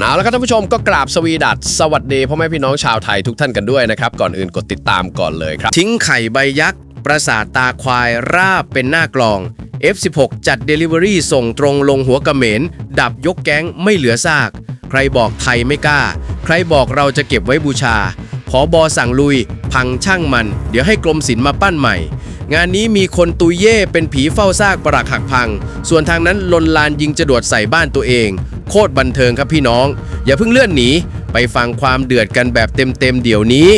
เอาละครับท่านผู้ชมก็กราบสวีดัสสวัสดีพ่อแม่พี่น้องชาวไทยทุกท่านกันด้วยนะครับ ก่อนอื่นกดติดตามก่อนเลยครับ ทิ้งไข่ใบยักษ์ประสาทตาควายราบเป็นหน้ากลอง F16 จัด Delivery ส่งตรงลงหัวกระเหมนดับยกแก๊งไม่เหลือซาก ใครบอกไทยไม่กล้า ใครบอกเราจะเก็บไว้บูชาผอบอสั่งลุย พังช่างมัน เดี๋ยวให้กรมศิลป์มาปั้นใหม่ งานนี้มีคนตุยเย่เป็นผีเฝ้าซากปรักหักพัง ส่วนทางนั้นลนลานยิงจรวดใส่บ้านตัวเอง โคตรบันเทิงครับพี่น้อง อย่าเพิ่งเลื่อนหนี ไปฟังความเดือดกันแบบเต็มๆเดี๋ยวนี้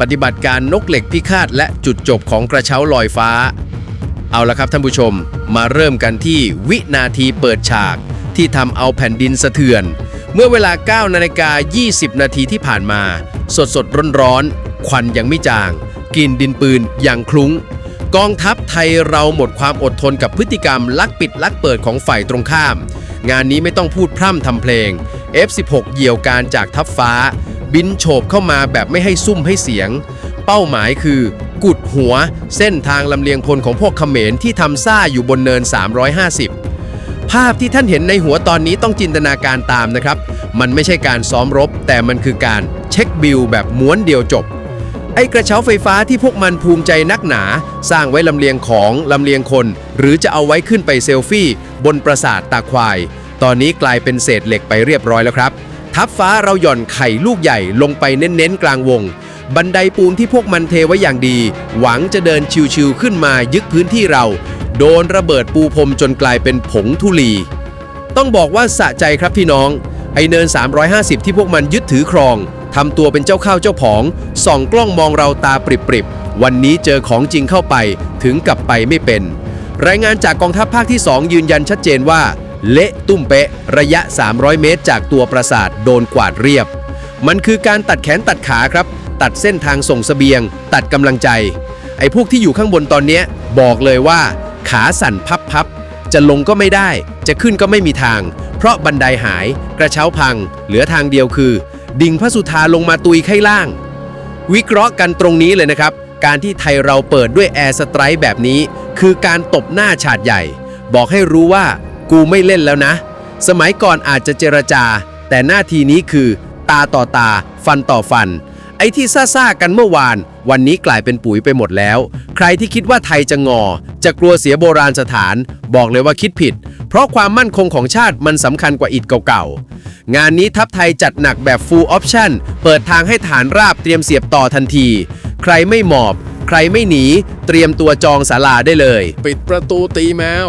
ปฏิบัติการนกเหล็กพิฆาตและจุดจบของกระเช้าลอยฟ้า เอาละครับท่านผู้ชม มาเริ่มกันที่วินาทีเปิดฉาก ที่ทำเอาแผ่นดินสะเทือน เมื่อเวลา9นาฬิกา20 นาทีที่ผ่านมา สดสดร้อนร้อนๆควันยังไม่จางกลิ่นดินปืนอย่างคลุ้ง กองทัพไทยเราหมดความอดทนกับพฤติกรรมลักปิดลักเปิดของฝ่ายตรงข้าม งานนี้ไม่ต้องพูดพร่ำทำเพลง F16 เหยี่ยวการจากทัพฟ้า บินโฉบเข้ามาแบบไม่ให้ซุ่มให้เสียง เป้าหมายคือ กุดหัว เส้นทางลำเลียงพลของพวกเขมรที่ทำซ่าอยู่บนเนิน 350 ภาพที่ท่านเห็นในหัวตอนนี้ต้องจินตนาการตามนะครับ มันไม่ใช่การซ้อมรบ แต่มันคือการเช็คบิลแบบม้วนเดียวจบ ไอ้กระเช้าไฟฟ้าที่พวกมันภูมิใจนักหนา สร้างไว้ลำเลียงของลำเลียงคน หรือจะเอาไว้ขึ้นไปเซลฟี่ บนปราสาทตาควาย ตอนนี้กลายเป็นเศษเหล็กไปเรียบร้อยแล้วครับ ทับฟ้าเราหย่อนไข่ลูกใหญ่ลงไปเน้นๆกลางวง บันไดปูนที่พวกมันเทไว้อย่างดี หวังจะเดินชิวๆขึ้นมายึดพื้นที่เรา โดนระเบิดปูพรมจนกลายเป็นผงทุลี ต้องบอกว่าสะใจครับพี่น้อง ไอเนิน 350 ที่พวกมันยึดถือครอง ทำตัวเป็นเจ้าข้าวเจ้าผอง ส่องกล้องมองเราตาปริบๆ วันนี้เจอของจริงเข้าไปถึงกับไปไม่เป็น รายงานจากกองทัพภาคที่ 2 ยืนยันชัดเจนว่า เละตุ้มเป๊ะ ระยะ 300 เมตร จากตัวปราสาทโดนกวาดเรียบ มันคือการตัดแขนตัดขาครับ ตัดเส้นทางส่งเสบียง ตัดกำลังใจ ไอ้พวกที่อยู่ข้างบนตอนนี้บอกเลยว่า ขาสั่นพับๆจะลงก็ไม่ได้ จะขึ้นก็ไม่มีทาง เพราะบันไดหาย กระเช้าพัง เหลือทางเดียวคือ ดิ่งพระสุธาลงมาตุยไข้ล่าง วิเคราะห์กันตรงนี้เลยนะครับ การที่ไทยเราเปิดด้วยแอร์สไตร์แบบนี้ คือการตบหน้าฉาดใหญ่ บอกให้รู้ว่ากูไม่เล่นแล้วนะ สมัยก่อนอาจจะเจรจา แต่หน้าทีนี้คือ ตาต่อตา ฟันต่อฟัน อ้ที่ซ่าๆกันเมื่อวาน วันนี้กลายเป็นปุ๋ยไปหมดแล้ว ใครที่คิดว่าไทยจะงอ จะกลัวเสียโบราณสถาน บอกเลยว่าคิดผิด เพราะความมั่นคงของชาติมันสำคัญกว่าอิฐเก่าๆ งานนี้ทัพไทยจัดหนักแบบ full option เปิดทางให้ฐานราบเตรียมเสียบต่อทันที ใครไม่หมอบ ใครไม่หนี เตรียมตัวจองศาลาได้เลย ปิดประตูตีแมว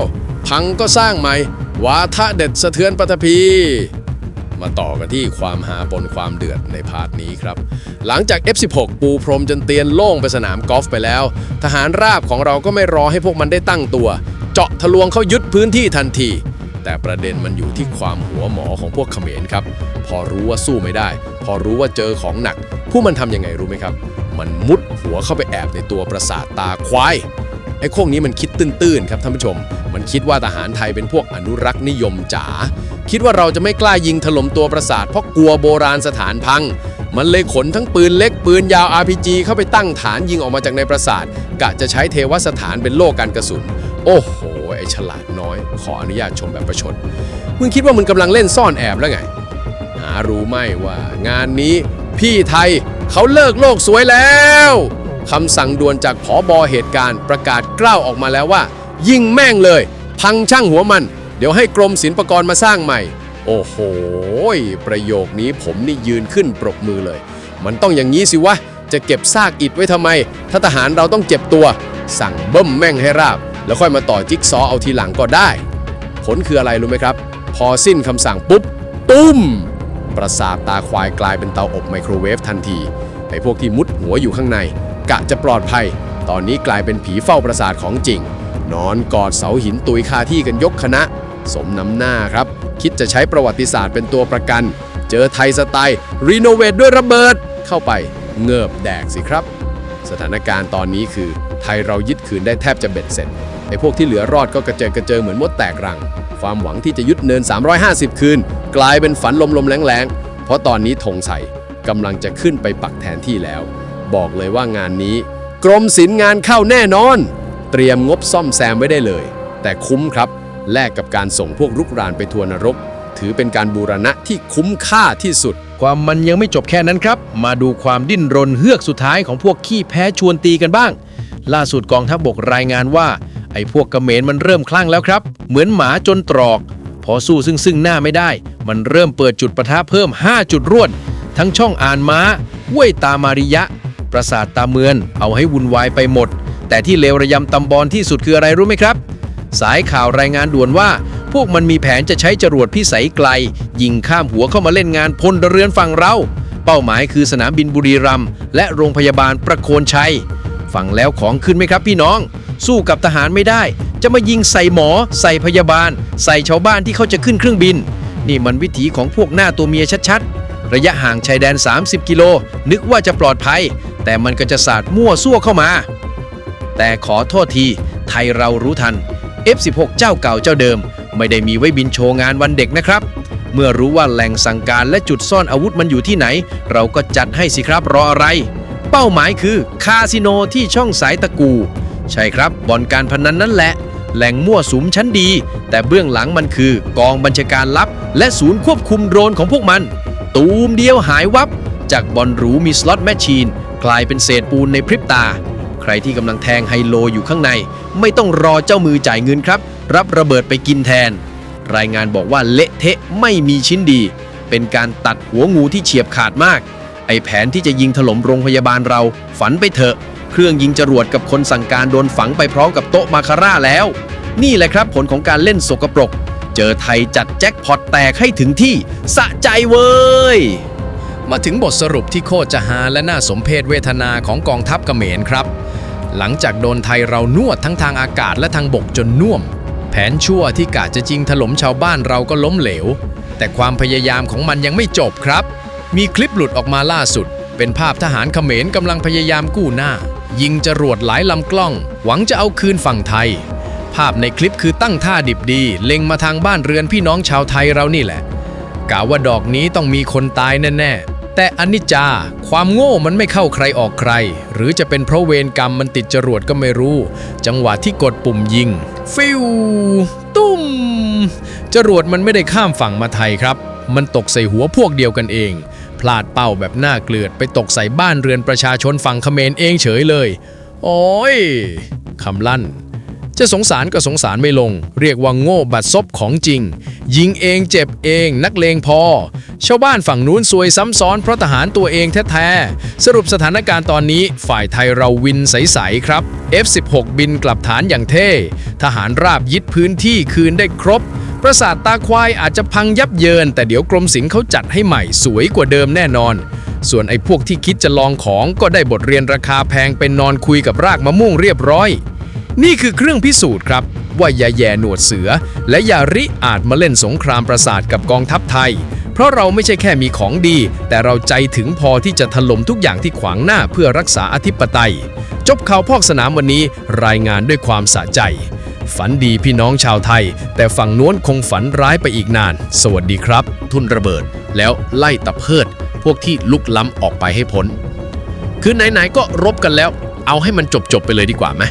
พังก็สร้างใหม่ วาทะเด็ดสะเทือนปฐพี มาต่อกันที่ความหาปนความเดือดในพาร์ทนี้ครับ หลังจาก F16 ปูพรมจนเตียนโล่งไปสนามกอล์ฟไปแล้ว ทหารราบของเราก็ไม่รอให้พวกมันได้ตั้งตัว เจาะทะลวงเข้ายึดพื้นที่ทันที แต่ประเด็นมันอยู่ที่ความหัวหมอของพวกเขมรครับ พอรู้ว่าสู้ไม่ได้ พอรู้ว่าเจอของหนัก ผู้มันทำยังไงรู้ไหมครับ มันมุดหัวเข้าไปแอบในตัวประสาทตาควายไอ้พวกนี้มันคิดตื้นๆครับท่านผู้ชม มันคิดว่าทหารไทยเป็นพวกอนุรักษ์นิยมจ๋า คิดว่าเราจะไม่กล้ายิงถล่มตัวปราสาทเพราะกลัวโบราณสถานพัง มันเลยขนทั้งปืนเล็กปืนยาว RPG เข้าไปตั้งฐานยิงออกมาจากในปราสาทกะจะใช้เทวสถานเป็นโล่กันกระสุน โอ้โห ไอฉลาดน้อย ขออนุญาตชมแบบประชด มึงคิดว่ามึงกำลังเล่นซ่อนแอบแล้วไง หารู้ไหมว่างานนี้พี่ไทยเขาเลิกโลกสวยแล้วคำสั่งด่วนจากผอบอเหตุการณ์ประกาศกล้าวออกมาแล้วว่า ยิงแม่งเลย พังช่างหัวมัน เดี๋ยวให้กรมศิลปากรมาสร้างใหม่ โอ้โห ประโยคนี้ผมนี่ยืนขึ้นปรบมือเลย มันต้องอย่างนี้สิวะ จะเก็บซากอิฐไว้ทำไม ถ้าทหารเราต้องเจ็บตัว สั่งเบิ้มแม่งให้ราบ แล้วค่อยมาต่อจิ๊กซอเอาทีหลังก็ได้ ผลคืออะไรรู้ไหมครับ พอสิ้นคำสั่งปุ๊บ ตุ้ม ประสาทตาควายกลายเป็นเตาอบไมโครเวฟทันทีไอ้พวกที่มุดหัวอยู่ข้างใน กะจะปลอดภัย ตอนนี้กลายเป็นผีเฝ้าประสาทของจริง นอนกอดเสาหินตุยคาที่กันยกคณะ สมน้ำหน้าครับ คิดจะใช้ประวัติศาสตร์เป็นตัวประกัน เจอไทยสไตล์รีโนเวทด้วยระเบิด เข้าไปเงือบแดกสิครับ สถานการณ์ตอนนี้คือ ไทยเรายึดคืนได้แทบจะเบ็ดเสร็จไอ้พวกที่เหลือรอดก็กระเจิงกระเจิงเหมือนมดแตกรัง ความหวังที่จะยึดเนิน 350 คืน กลายเป็นฝันลมๆแรงๆ เพราะตอนนี้ธงใส่กำลังจะขึ้นไปปักแทนที่แล้ว บอกเลยว่างานนี้ กรมศิลป์งานเข้าแน่นอน เตรียมงบซ่อมแซมไว้ได้เลย แต่คุ้มครับ แลกกับการส่งพวกรุกรานไปทัวร์นรก ถือเป็นการบูรณะที่คุ้มค่าที่สุด ความมันยังไม่จบแค่นั้นครับ มาดูความดิ้นรนเฮือกสุดท้ายของพวกขี้แพ้ชวนตีกันบ้าง ล่าสุดกองทัพบบกรายงานว่าไอ้พวกกระเมนมันเริ่มคลั่งแล้วครับ เหมือนหมาจนตรอก พอสู้ซึ่งซึ่งหน้าไม่ได้ มันเริ่มเปิดจุดประทะเพิ่ม 5 จุดรวด ทั้งช่องอ่านม้าห้ยตามาริยะ ปราสาทตาเมือน เอาให้วุ่นวายไปหมด แต่ที่เลวระยำตำบอลที่สุดคืออะไรรู้ไหมครับ สายข่าวรายงานด่วนว่า พวกมันมีแผนจะใช้จรวดพิสัยไกล ยิงข้ามหัวเข้ามาเล่นงานพลเรือนฝั่งเรา เป้าหมายคือสนามบินบุรีรัมย์และโรงพยาบาลประโคนชัย ฟังแล้วของขึ้นไหมครับพี่น้อง สู้กับทหารไม่ได้ จะมายิงใส่หมอ ใส่พยาบาล ใส่ชาวบ้านที่เขาจะขึ้นเครื่องบิน นี่มันวิถีของพวกหน้าตัวเมียชัดๆ ระยะห่างชายแดน 30 กิโล นึกว่าจะปลอดภัย แต่มันก็จะสาดมั่วซั่วเข้ามา แต่ขอโทษทีไทยเรารู้ทัน F16 เจ้าเก่าเจ้าเดิม ไม่ได้มีไว้บินโชว์งานวันเด็กนะครับ เมื่อรู้ว่าแหล่งสั่งการและจุดซ่อนอาวุธมันอยู่ที่ไหน เราก็จัดให้สิครับรออะไร เป้าหมายคือคาสิโนที่ช่องสายตะกู ใช่ครับบ่อนการพนันนั่นแหละ แหล่งมั่วสุมชั้นดี แต่เบื้องหลังมันคือ กองบัญชาการลับ และศูนย์ควบคุมโดรนของพวกมัน ตูมเดียวหายวับ จากบอลหรูมีสล็อตแมชชีน กลายเป็นเศษปูนในพริบตา ใครที่กำลังแทงไฮโลอยู่ข้างใน ไม่ต้องรอเจ้ามือจ่ายเงินครับ รับระเบิดไปกินแทน รายงานบอกว่าเละเทะไม่มีชิ้นดี เป็นการตัดหัวงูที่เฉียบขาดมาก ไอแผนที่จะยิงถล่มโรงพยาบาลเรา ฝันไปเถอะ เครื่องยิงจรวดกับคนสั่งการโดนฝังไปพร้อมกับโต๊ะมาคาร่าแล้ว นี่แหละครับผลของการเล่นสกปรก เจอไทยจัดแจ็คพอตแตกให้ถึงที่สะใจเว้ยมาถึงบทสรุปที่โคตรจะฮาและน่าสมเพชเวทนาของกองทัพเขมรครับ หลังจากโดนไทยเรานวดทั้งทางอากาศและทางบกจนน่วม แผนชั่วที่กะจะจิงถล่มชาวบ้านเราก็ล้มเหลว แต่ความพยายามของมันยังไม่จบครับ มีคลิปหลุดออกมาล่าสุด เป็นภาพทหารเขมรกำลังพยายามกู้หน้า ยิงจรวดหลายลำกล้อง หวังจะเอาคืนฝั่งไทย ภาพในคลิปคือตั้งท่าดิบดี เล็งมาทางบ้านเรือนพี่น้องชาวไทยเรานี่แหละกะว่าดอกนี้ต้องมีคนตายแน่ๆ แต่อนิจจา ความโง่มันไม่เข้าใครออกใคร หรือจะเป็นเพราะเวรกรรมมันติดจรวดก็ไม่รู้ จังหวะที่กดปุ่มยิง ฟิวตุ้ม จรวดมันไม่ได้ข้ามฝั่งมาไทยครับ มันตกใส่หัวพวกเดียวกันเอง พลาดเป้าแบบน่าเกลือดไปตกใส่บ้านเรือนประชาชนฝั่งเขมรเองเฉยเลย โอ้ยคำลั่น จะสงสารก็สงสารไม่ลง เรียกว่าโง่บัดซบของจริง ยิงเองเจ็บเองนักเลงพอ ชาวบ้านฝั่งนู้นซวยซ้ำซ้อนเพราะทหารตัวเองแท้ๆ สรุปสถานการณ์ตอนนี้ฝ่ายไทยเราวินใส ๆ ครับ F16 บินกลับฐานอย่างเท่ ทหารราบยึดพื้นที่คืนได้ครบ ปราสาทตาควายอาจจะพังยับเยิน แต่เดี๋ยวกรมศิลป์เขาจัดให้ใหม่สวยกว่าเดิมแน่นอน ส่วนไอ้พวกที่คิดจะลองของก็ได้บทเรียนราคาแพงเป็นนอนคุยกับรากมะม่วงเรียบร้อย นี่คือเครื่องพิสูจน์ครับ ว่ายาแย่หนวดเสือ และยาริอาจมาเล่นสงครามประสาทกับกองทัพไทย เพราะเราไม่ใช่แค่มีของดี แต่เราใจถึงพอที่จะถล่มทุกอย่างที่ขวางหน้าเพื่อรักษาอธิปไตย จบข่าวพอกสนามวันนี้รายงานด้วยความสะใจ ฝันดีพี่น้องชาวไทย แต่ฝั่งโน้นคงฝันร้ายไปอีกนาน สวัสดีครับ ทุนระเบิด แล้วไล่ตะเพิด พวกที่ลุกล้ำออกไปให้พ้น คือไหนๆก็รบกันแล้ว เอาให้มันจบๆไปเลยดีกว่าไหม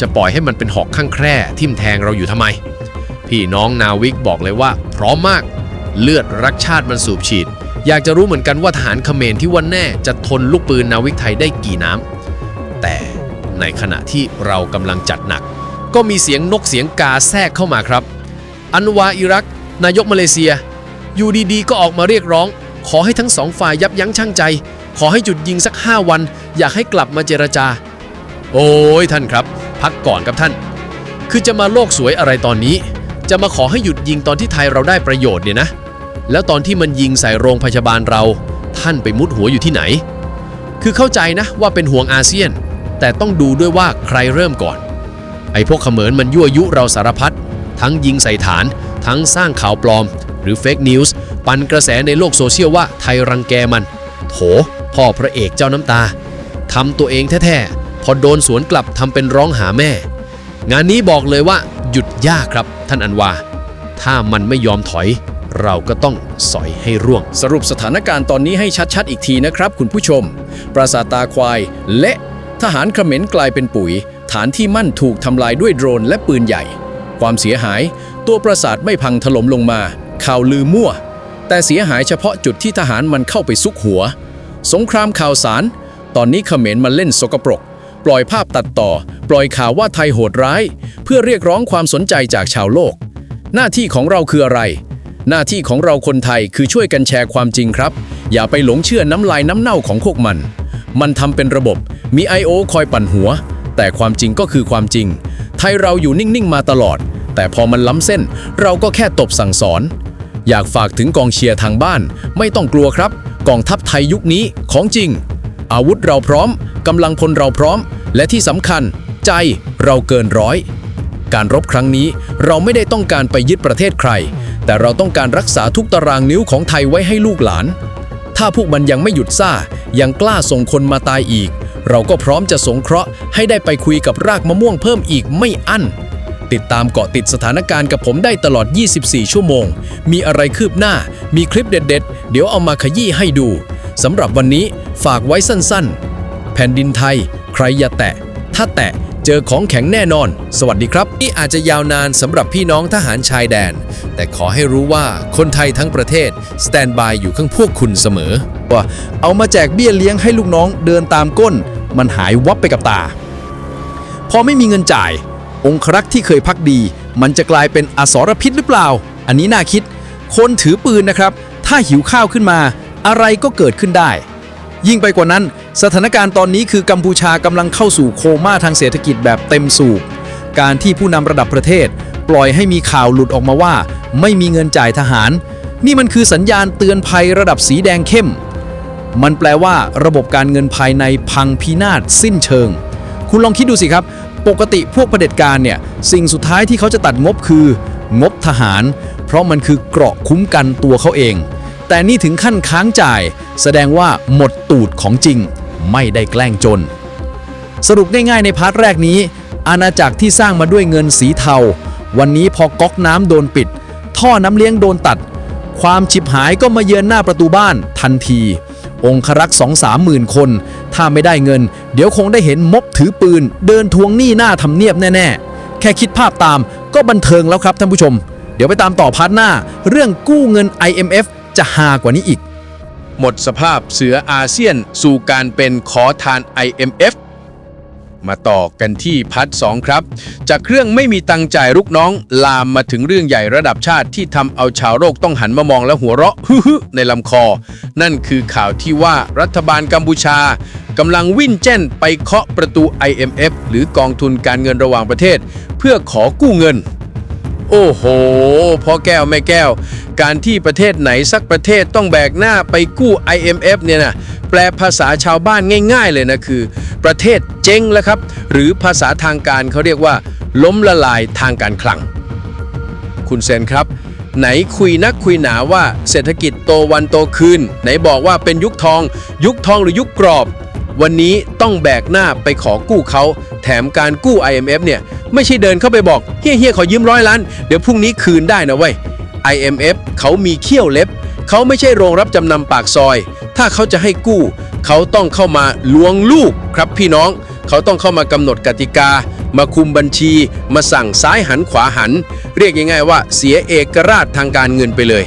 จะปล่อยให้มันเป็นหอกข้างแคร่ทิ่มแทงเราอยู่ทำไม พี่น้องนาวิกบอกเลยว่า พร้อมมาก เลือดรักชาติมันสูบฉีด อยากจะรู้เหมือนกันว่าทหารเขมรที่วันแน่จะทนลูกปืนนาวิกไทยได้กี่น้ำแต่ในขณะที่เรากำลังจัดหนัก ก็มีเสียงนกเสียงกาแทรกเข้ามาครับ อันวาอิรัก นายกมาเลเซีย อยู่ดีๆ ก็ออกมาเรียกร้อง ขอให้ทั้งสองฝ่ายยับยั้งชั่งใจ ขอให้หยุดยิงสัก 5 วัน อยากให้กลับมาเจรจา โอ้ยท่านครับ พักก่อนครับท่าน คือจะมาโลกสวยอะไรตอนนี้ จะมาขอให้หยุดยิงตอนที่ไทยเราได้ประโยชน์เนี่ยนะ แล้วตอนที่มันยิงใส่โรงพยาบาลเรา ท่านไปมุดหัวอยู่ที่ไหน คือเข้าใจนะว่าเป็นห่วงอาเซียน แต่ต้องดูด้วยว่าใครเริ่มก่อน ไอ้พวกเขมรมันยั่วยุเราสารพัดทั้งยิงใส่ฐาน ทั้งสร้างข่าวปลอม หรือเฟกนิวส์ปั่นกระแสในโลกโซเชียลว่าไทยรังแกมัน โถพ่อพระเอกเจ้าน้ำตาทำตัวเองแท้ พอโดนสวนกลับทำเป็นร้องหาแม่ งานนี้บอกเลยว่า หยุดยากครับท่านอันวา ถ้ามันไม่ยอมถอย เราก็ต้องสอยให้ร่วง สรุปสถานการณ์ตอนนี้ให้ชัดๆ อีกทีนะครับคุณผู้ชม ปราสาทตาควายและ ทหารเขมรกลายเป็นปุ๋ย ฐานที่มั่นถูกทำลายด้วยโดรนและปืนใหญ่ ความเสียหาย ตัวปราสาทไม่พังถล่มลงมา ข่าวลือมั่ว แต่เสียหายเฉพาะจุดที่ทหารมันเข้าไปซุกหัว สงครามข่าวสาร ตอนนี้เขมรมันเล่นสกปรก ล่อยภาพตัดต่อ ปล่อยข่าวว่าไทยโหดร้าย เพื่อเรียกร้องความสนใจจากชาวโลก หน้าที่ของเราคืออะไร หน้าที่ของเราคนไทยคือช่วยกันแชร์ความจริงครับ อย่าไปหลงเชื่อน้ำลายน้ำเน่าของพวกมัน มันทำเป็นระบบมี I.O. คอยปั่นหัว แต่ความจริงก็คือความจริง ไทยเราอยู่นิ่งๆมาตลอด แต่พอมันล้ำเส้น เราก็แค่ตบสั่งสอน อยากฝากถึงกองเชียร์ทางบ้าน ไม่ต้องกลัวครับ กองทัพไทยยุคนี้ของจริงอาวุธเราพร้อม กำลังพลเราพร้อม และที่สำคัญใจเราเกินร้อย การรบครั้งนี้เราไม่ได้ต้องการไปยึดประเทศใคร แต่เราต้องการรักษาทุกตารางนิ้วของไทยไว้ให้ลูกหลาน ถ้าพวกมันยังไม่หยุดซ่า ยังกล้าส่งคนมาตายอีก เราก็พร้อมจะสงเคราะห์ให้ได้ไปคุยกับรากมะม่วงเพิ่มอีกไม่อั้นติดตามเกาะติดสถานการณ์กับผมได้ตลอด 24 ชั่วโมง มีอะไรคืบหน้า มีคลิปเด็ดๆเดี๋ยวเอามาขยี้ให้ดู สำหรับวันนี้ฝากไว้สั้นๆ แผ่นดินไทย ครอย่าแตะ ถ้าแตะเจอของแข็งแน่นอน สวัสดีครับ นี่อาจจะยาวนานสำหรับพี่น้องทหารชายแดน แต่ขอให้รู้ว่าคนไทยทั้งประเทศ สแตนบายอยู่ข้างพวกคุณเสมอว่าเอามาแจกเบี้ยเลี้ยงให้ลูกน้องเดินตามก้น มันหายวับไปกับตา พอไม่มีเงินจ่าย องครักษ์ที่เคยพักดี มันจะกลายเป็นอสรพิษหรือเปล่า อันนี้น่าคิด คนถือปืนนะครับ ถ้าหิวข้าวขึ้นมา อะไรก็เกิดขึ้นได้ ยิ่งไปกว่านั้น สถานการณ์ตอนนี้คือกัมพูชากำลังเข้าสู่โคม่าทางเศรษฐกิจแบบเต็มสูบ การที่ผู้นำระดับประเทศ ปล่อยให้มีข่าวหลุดออกมาว่า ไม่มีเงินจ่ายทหาร นี่มันคือสัญญาณเตือนภัยระดับสีแดงเข้ม มันแปลว่าระบบการเงินภายในพังพินาศสิ้นเชิง คุณลองคิดดูสิครับ ปกติพวกเผด็จการเนี่ยสิ่งสุดท้ายที่เขาจะตัดงบคือ งบทหาร เพราะมันคือเกราะคุ้มกันตัวเขาเอง แต่นี่ถึงขั้นค้างจ่าย แสดงว่าหมดตูดของจริง ไม่ได้แกล้งจน สรุปง่ายๆในพาร์ทแรกนี้ อาณาจักรที่สร้างมาด้วยเงินสีเทา วันนี้พอก๊อกน้ำโดนปิด ท่อน้ำเลี้ยงโดนตัด ความฉิบหายก็มาเยือนหน้าประตูบ้านทันที องครักษ์สองสามหมื่นคน ถ้าไม่ได้เงิน เดี๋ยวคงได้เห็นมบถือปืน เดินทวงหนี้หน้าทำเนียบแน่ๆ แค่คิดภาพตามก็บันเทิงแล้วครับท่านผู้ชม เดี๋ยวไปตามต่อพาร์ทหน้า เรื่องกู้เงิน IMF จะฮากว่านี้อีก หมดสภาพเสืออาเซียน สู่การเป็นขอทาน IMF มาต่อกันที่พัทสองครับ จากเครื่องไม่มีตังจ่ายลูกน้อง ลามมาถึงเรื่องใหญ่ระดับชาติที่ทำเอาชาวโลกต้องหันมามองและหัวเราะฮึฮึในลำคอ นั่นคือข่าวที่ว่ารัฐบาลกัมพูชากำลังวิ่นเจ้นไปเคาะประตู IMF หรือกองทุนการเงินระหว่างประเทศ เพื่อขอกู้เงิน โอ้โหพ่อแก้วแม่แก้ว การที่ประเทศไหนสักประเทศต้องแบกหน้าไปกู้ IMF เนี่ยนะแปลภาษาชาวบ้านง่าย ๆ เลยนะคือ ประเทศเจ๊งแล้วครับ หรือภาษาทางการเขาเรียกว่า ล้มละลายทางการคลัง คุณเซนครับ ไหนคุยนักคุยหนาว่าเศรษฐกิจโตวันโตคืน ไหนบอกว่าเป็นยุคทอง ยุคทองหรือยุคกรอบ วันนี้ต้องแบกหน้าไปขอกู้เขา แถมการกู้ IMF เนี่ย ไม่ใช่เดินเข้าไปบอก เฮียเฮียขอยืมร้อยล้าน เดี๋ยวพรุ่งนี้คืนได้นะเว้ย IMF เขามีเขี้ยวเล็บ เขาไม่ใช่โรงรับจำนำปากซอย ถ้าเขาจะให้กู้ เขาต้องเข้ามาลวงลูกครับพี่น้อง เขาต้องเข้ามากำหนดกติกา มาคุมบัญชี มาสั่งซ้ายหันขวาหัน เรียกง่ายๆว่าเสียเอกราชทางการเงินไปเลย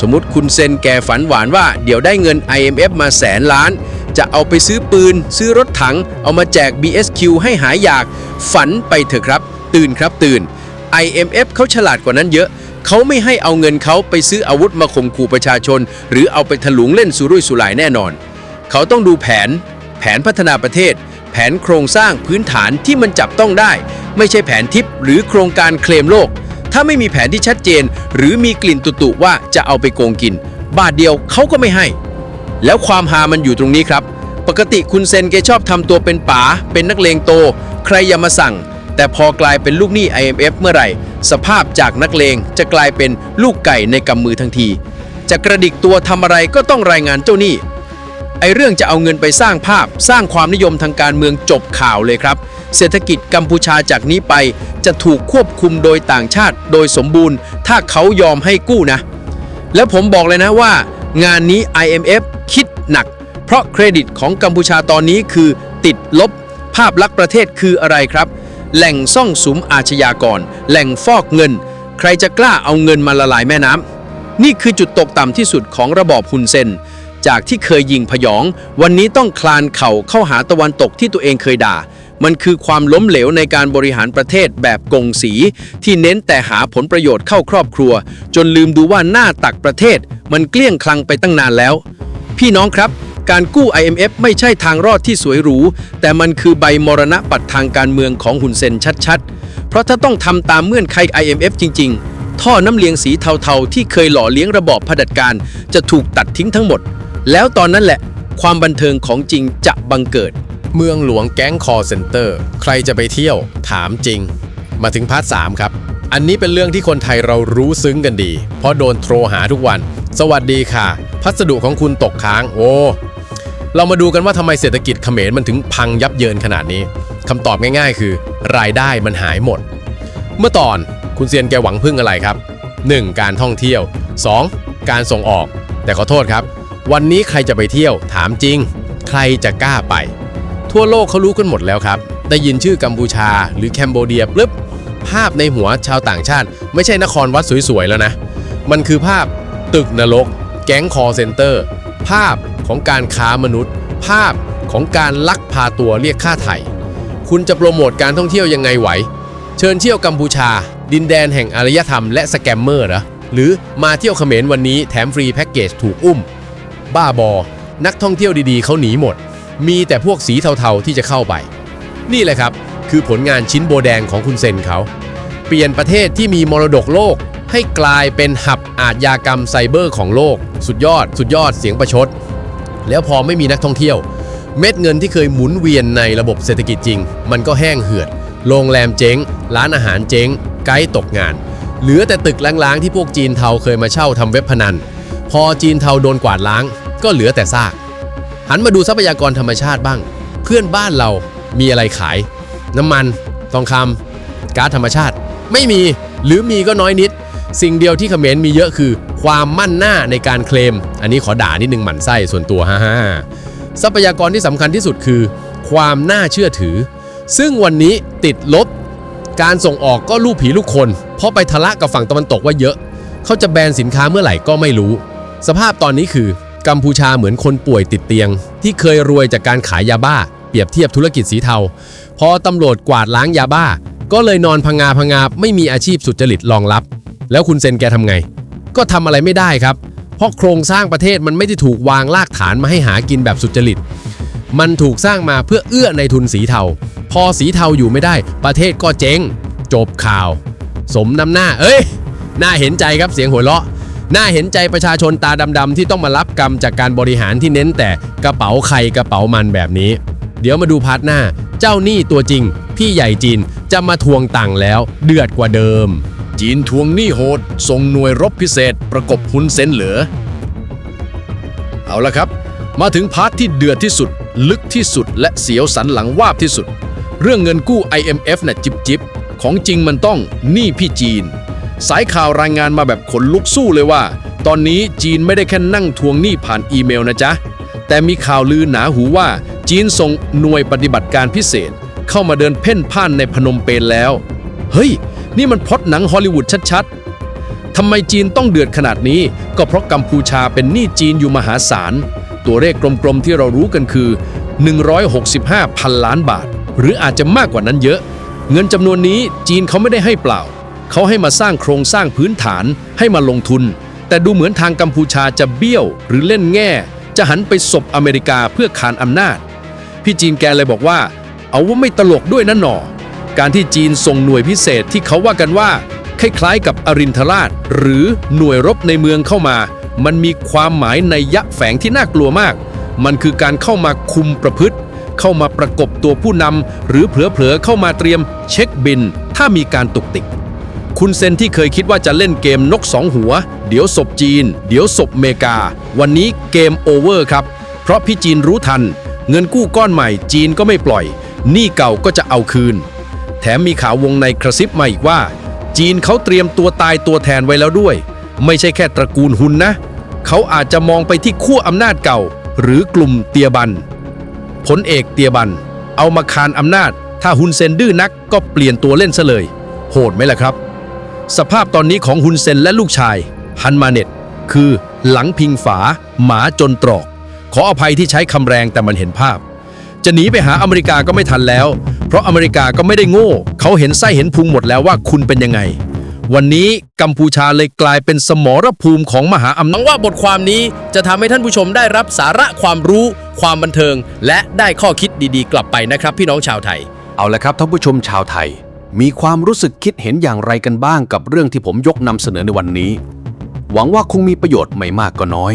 สมมติคุณเซนแกฝันหวานว่าเดี๋ยวได้เงิน IMF มาแสนล้าน จะเอาไปซื้อปืน ซื้อรถถัง เอามาแจก BSQ ให้หายอยาก ฝันไปเถอะครับ ตื่นครับตื่น IMF เขาฉลาดกว่านั้นเยอะ เขาไม่ให้เอาเงินเขาไปซื้ออาวุธมาข่มขู่ประชาชน หรือเอาไปถลุงเล่นสุรุ่ยสุร่ายแน่นอน เขาต้องดูแผน แผนพัฒนาประเทศ แผนโครงสร้างพื้นฐานที่มันจับต้องได้ ไม่ใช่แผนทิปหรือโครงการเคลมโลก ถ้าไม่มีแผนที่ชัดเจน หรือมีกลิ่นตุตุว่าจะเอาไปโกงกิน บาทเดียวเขาก็ไม่ให้ แล้วความหามันอยู่ตรงนี้ครับ ปกติคุณเซนแกชอบทำตัวเป็นป๋าเป็นนักเลงโต ใครอย่ามาสั่ง แต่พอกลายเป็นลูกหนี้ IMF เมื่อไหร่ สภาพจากนักเลงจะกลายเป็นลูกไก่ในกำมือทันที จะกระดิกตัวทำอะไรก็ต้องรายงานเจ้าหนี้ไอเรื่องจะเอาเงินไปสร้างภาพสร้างความนิยมทางการเมืองจบข่าวเลยครับ เศรษฐกิจกัมพูชาจากนี้ไปจะถูกควบคุมโดยต่างชาติ โดยสมบูรณ์ ถ้าเขายอมให้กู้นะ แล้วผมบอกเลยนะว่า งานนี้ IMF คิดหนัก เพราะเครดิตของกัมพูชาตอนนี้คือติดลบ ภาพลักษณ์ประเทศคืออะไรครับ แหล่งซ่องสุมอาชญากร แหล่งฟอกเงิน ใครจะกล้าเอาเงินมาละลายแม่น้ำนี่คือจุดตกต่ำที่สุดของระบอบฮุนเซนจากที่เคยยิงพยอง วันนี้ต้องคลานเข่าเข้าหาตะวันตกที่ตัวเองเคยด่า มันคือความล้มเหลวในการบริหารประเทศแบบกงสี ที่เน้นแต่หาผลประโยชน์เข้าครอบครัว จนลืมดูว่าหน้าตักประเทศ มันเกลี้ยงคลังไปตั้งนานแล้ว พี่น้องครับ การกู้ IMF ไม่ใช่ทางรอดที่สวยหรู แต่มันคือใบมรณะปัดทางการเมืองของฮุนเซนชัดๆ เพราะถ้าต้องทำตามเงื่อนไข IMF จริง ๆ ท่อน้ำเลี้ยงสีเทาๆ ที่เคยหล่อเลี้ยงระบอบเผด็จการจะถูกตัดทิ้งทั้งหมด แล้วตอนนั้นแหละ ความบันเทิงของจริงจะบังเกิด เมืองหลวงแก๊งคอเซ็นเตอร์ ใครจะไปเที่ยว ถามจริง มาถึงพาร์ทสามครับ อันนี้เป็นเรื่องที่คนไทยเรารู้ซึ้งกันดี เพราะโดนโทรหาทุกวัน สวัสดีค่ะ พัสดุของคุณตกค้าง โอ้ เรามาดูกันว่าทำไมเศรษฐกิจเขมรมันถึงพังยับเยินขนาดนี้คำตอบง่ายๆ คือ รายได้มันหายหมด เมื่อตอนคุณเซียนแกหวังพึ่งอะไรครับ 1. การท่องเที่ยว 2. การส่งออก แต่ขอโทษครับ วันนี้ใครจะไปเที่ยว ถามจริง ใครจะกล้าไป ทั่วโลกเขารู้กันหมดแล้วครับ ได้ยินชื่อกัมพูชาหรือแคนโบเดียปุ๊บ ภาพในหัวชาวต่างชาติ ไม่ใช่นครวัดสวยๆแล้วนะ มันคือภาพตึกนรก แก๊งคอเซ็นเตอร์ ภาพของการค้ามนุษย์ ภาพของการลักพาตัวเรียกค่าไถ่คุณจะโปรโมทการท่องเที่ยวยังไงไหว เชิญเที่ยวกัมพูชา ดินแดนแห่งอารยธรรมและสแกมเมอร์เหรอหรือมาเที่ยวเขมรวันนี้แถมฟรีแพ็กเกจถูกอุ้ม บ้าบอ นักท่องเที่ยวดีๆเขาหนีหมด มีแต่พวกสีเทาๆที่จะเข้าไป นี่แหละครับ คือผลงานชิ้นโบแดงของคุณเซนเขา เปลี่ยนประเทศที่มีมรดกโลก ให้กลายเป็นหับอาชญากรรมไซเบอร์ของโลก สุดยอด สุดยอดเสียงประชด แล้วพอไม่มีนักท่องเที่ยว เม็ดเงินที่เคยหมุนเวียนในระบบเศรษฐกิจจริง มันก็แห้งเหือดโรงแรมเจ๊ง ร้านอาหารเจ๊ง ไกด์ตกงาน เหลือแต่ตึกล้างๆที่พวกจีนเทาเคยมาเช่าทำเว็บพนัน พอจีนเทาโดนกวาดล้าง ก็เหลือแต่ซาก หันมาดูทรัพยากรธรรมชาติบ้าง เพื่อนบ้านเรามีอะไรขาย น้ำมัน ทองคำก๊าซธรรมชาติ ไม่มีหรือมีก็น้อยนิด สิ่งเดียวที่เขมรมีเยอะคือ ความมั่นหน้าในการเคลม อันนี้ขอด่านิดนึงหมั่นไส้ส่วนตัวฮ่าฮ่าทรัพยากรที่สำคัญที่สุดคือ ความน่าเชื่อถือ ซึ่งวันนี้ติดลบ การส่งออกก็ลูกผีลูกคน เพราะไปทะละกับฝั่งตะวันตกว่าเยอะ เขาจะแบนสินค้าเมื่อไหร่ก็ไม่รู้ สภาพตอนนี้คือกัมพูชาเหมือนคนป่วยติดเตียง ที่เคยรวยจากการขายยาบ้า ปรียบเทียบธุรกิจสีเทา พอตำรวจกวาดล้างยาบ้า ก็เลยนอนพังงาพังงาไม่มีอาชีพสุจริตรองรับ แล้วคุณเซนแกทำไง ก็ทำอะไรไม่ได้ครับ เพราะโครงสร้างประเทศมันไม่ได้ถูกวางรากฐานมาให้หากินแบบสุจริต มันถูกสร้างมาเพื่อเอื้อในทุนสีเทา พอสีเทาอยู่ไม่ได้ ประเทศก็เจ๊ง จบข่าว สมน้ำหน้า เอ้ยน่าเห็นใจครับเสียงหัวเราะน่าเห็นใจประชาชนตาดำๆที่ต้องมารับกรรมจากการบริหารที่เน้นแต่กระเป๋าใครกระเป๋ามันแบบนี้ เดี๋ยวมาดูพาร์ทหน้า เจ้าหนี้ตัวจริง พี่ใหญ่จีนจะมาทวงตังค์แล้ว เดือดกว่าเดิม จีนทวงหนี้โหดส่งหน่วยรบพิเศษ ประกบฮุนเซนเหลือ เอาละครับ มาถึงพาร์ทที่เดือดที่สุด ลึกที่สุดและเสียวสันหลังวาบที่สุด เรื่องเงินกู้ IMF น่ะจิบจิบของจริงมันต้องหนี้พี่จีน สายข่าวรายงานมาแบบขนลุกสู้เลยว่า ตอนนี้จีนไม่ได้แค่นั่งทวงหนี้ผ่านอีเมลนะจ๊ะแต่มีข่าวลือหนาหูว่า จีนส่งหน่วยปฏิบัติการพิเศษ เข้ามาเดินเพ่นพ่านในพนมเปญแล้ว เฮ้ย นี่มันพล็อตหนังฮอลลีวูดชัดๆทำไมจีนต้องเดือดขนาดนี้ ก็เพราะกัมพูชาเป็นหนี้จีนอยู่มหาศาล ตัวเลขกลมๆที่เรารู้กันคือ 165พันล้านบาท หรืออาจจะมากกว่านั้นเยอะ เงินจำนวนนี้จีนเขาไม่ได้ให้เปล่า เขาให้มาสร้างโครงสร้างพื้นฐานให้มาลงทุน แต่ดูเหมือนทางกัมพูชาจะเบี้ยวหรือเล่นแง่จะหันไปสบอเมริกาเพื่อขานอำนาจ พี่จีนแกเลยบอกว่า เอาว่าไม่ตลกด้วยนะหนอ การที่จีนส่งหน่วยพิเศษที่เขาว่ากันว่า คล้ายๆกับอรินทราช หรือหน่วยรบในเมืองเข้ามา มันมีความหมายในยยะแฝงที่น่ากลัวมาก มันคือการเข้ามาคุมประพฤติ เข้ามาประกบตัวผู้นำหรือเผลอๆเข้ามาเตรียมเช็คบิน ถ้ามีการตุกติกคุณเซนที่เคยคิดว่าจะเล่นเกมนกสองหัว เดี๋ยวศพจีน เดี๋ยวศพเมกา วันนี้เกมโอเวอร์ครับ เพราะพี่จีนรู้ทัน เงินกู้ก้อนใหม่จีนก็ไม่ปล่อยหนี้เก่าก็จะเอาคืน แถมมีข่าววงในกระซิบมาอีกว่า จีนเขาเตรียมตัวตายตัวแทนไว้แล้วด้วย ไม่ใช่แค่ตระกูลหุนนะ เขาอาจจะมองไปที่ขั้วอำนาจเก่า หรือกลุ่มเตียบันผลเอกเตียบัน เอามาคานอำนาจ ถ้าฮุนเซนดื้อนักก็เปลี่ยนตัวเล่นซะเลย โหดไหมล่ะครับ สภาพตอนนี้ของฮุนเซนและลูกชาย ฮันมาเน็ตคือหลังพิงฝาหมาจนตรอก ขออภัยที่ใช้คำแรงแต่มันเห็นภาพ จะหนีไปหาอเมริกาก็ไม่ทันแล้ว เพราะอเมริกาก็ไม่ได้โง่ เขาเห็นไส้เห็นพุงหมดแล้วว่าคุณเป็นยังไง วันนี้กัมพูชาเลยกลายเป็นสมรภูมิของมหาอำนาวัจงว่าบทความนี้จะทำให้ท่านผู้ชมได้รับสาระความรู้ ความบันเทิง และได้ข้อคิดดีๆ กลับไปนะครับ พี่น้องชาวไทย เอาละครับท่านผู้ชมชาวไทย มีความรู้สึกคิดเห็นอย่างไรกันบ้างกับเรื่องที่ผมยกนำเสนอในวันนี้ หวังว่าคงมีประโยชน์ไม่มากก็น้อย